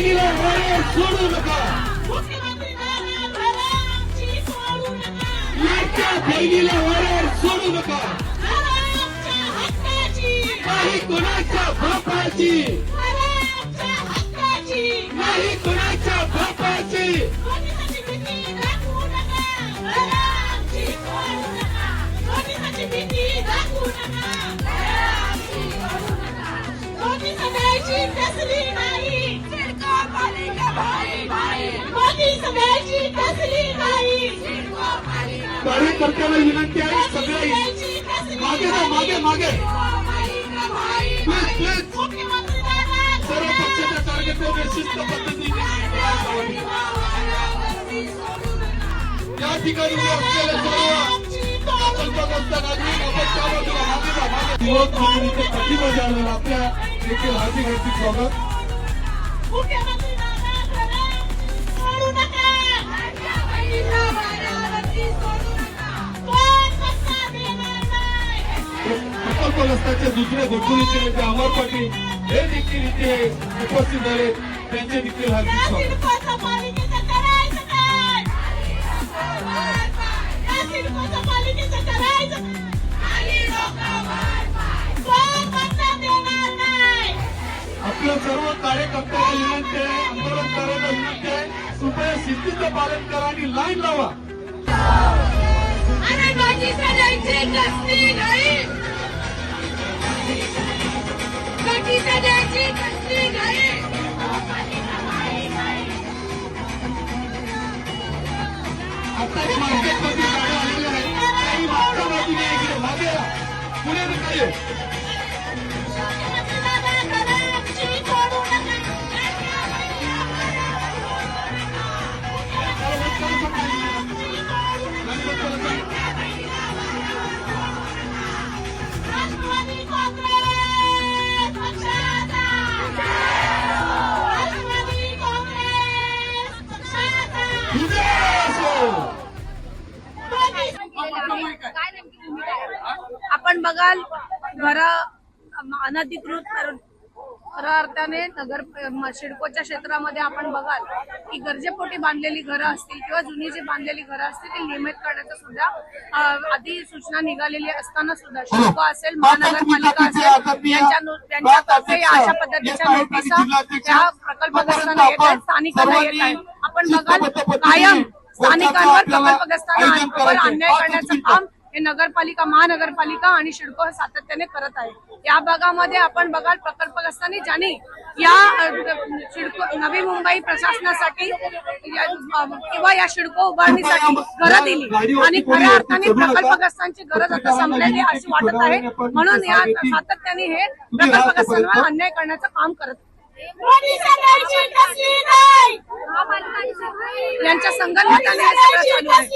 ಮಹಿಳಾ ಹೊಣೆ ಸೋಡು ನಕ पालिका कार्यकर्त्याला विनंती आहे सगळे सगळ्याची कसली मागे जा मागे मागे। पालिका भाई प्लीज प्लीज मुख्यमंत्री दादा सर्व पक्षाच्या कार्यकर्ते शिस्त पद्धतीने या ठिकाणी उभे असलेले सर्व संपर्कस्थ नागरिक आपण त्या बाजूला मागे जा मागे युवक म्हणून इथे पाठीमध्ये आलेलं आपल्या देखील हार्दिक हार्दिक स्वागत नाही प्रकल्पग्रस्ताचे दुसरे घोटुरीचे नेते अमर पाटील हे देखील इथे उपस्थित झाले त्यांचे देखील हार्दिक स्वागत आपल्या सर्व कार्यकर्त्यांना विनंती आहे आंदोलनकारांना विनंती आहे. कृपया शिस्तीचं पालन करा आणि लाईन लावा. अरे माझी सगळ्यांची कसली नाही माझी सगळ्यांची कसली नाही आता हे मार्केटमध्ये गाड्या आलेल्या आहेत काही मागच्या बाजूने या इकडे मागे या. पुढे नका येऊ. आपण बघाल घर अनधिकृत खऱ्या अर्थाने नगर सिडकोच्या क्षेत्रामध्ये आपण बघाल की गरजेपोटी बांधलेली घरं असतील किंवा जुनी जी बांधलेली घरं असतील ती नियमित करण्याचं सुद्धा आधी सूचना निघालेली असताना सुद्धा सिडको असेल महानगरपालिका असेल यांच्या नो- यांच्यातर्फे या अशा पद्धतीच्या नोटिसा त्या प्रकल्पग्रस्तांना येत आहेत स्थानिकांना येत आहेत. आपण बघाल कायम स्थानिकांवर प्रकल्पग्रस्तांवर अन्याय करण्याचं काम हे नगरपालिका महानगरपालिका आणि शिडको सातत्याने करत आहे. या भागामध्ये आपण बघाल प्रकल्पग्रस्तांनी ज्यांनी या अ, सिडको नवी मुंबई प्रशासनासाठी किंवा या शिडको उभारणीसाठी घरं दिली आणि खऱ्या अर्थाने प्रकल्पग्रस्तांची गरज आता संपलेली अशी वाटत आहे. म्हणून या सातत्याने हे प्रकल्पग्रस्तांवर अन्याय करण्याचं काम करत यांच्या संघटनाने हे सगळं चालू आहे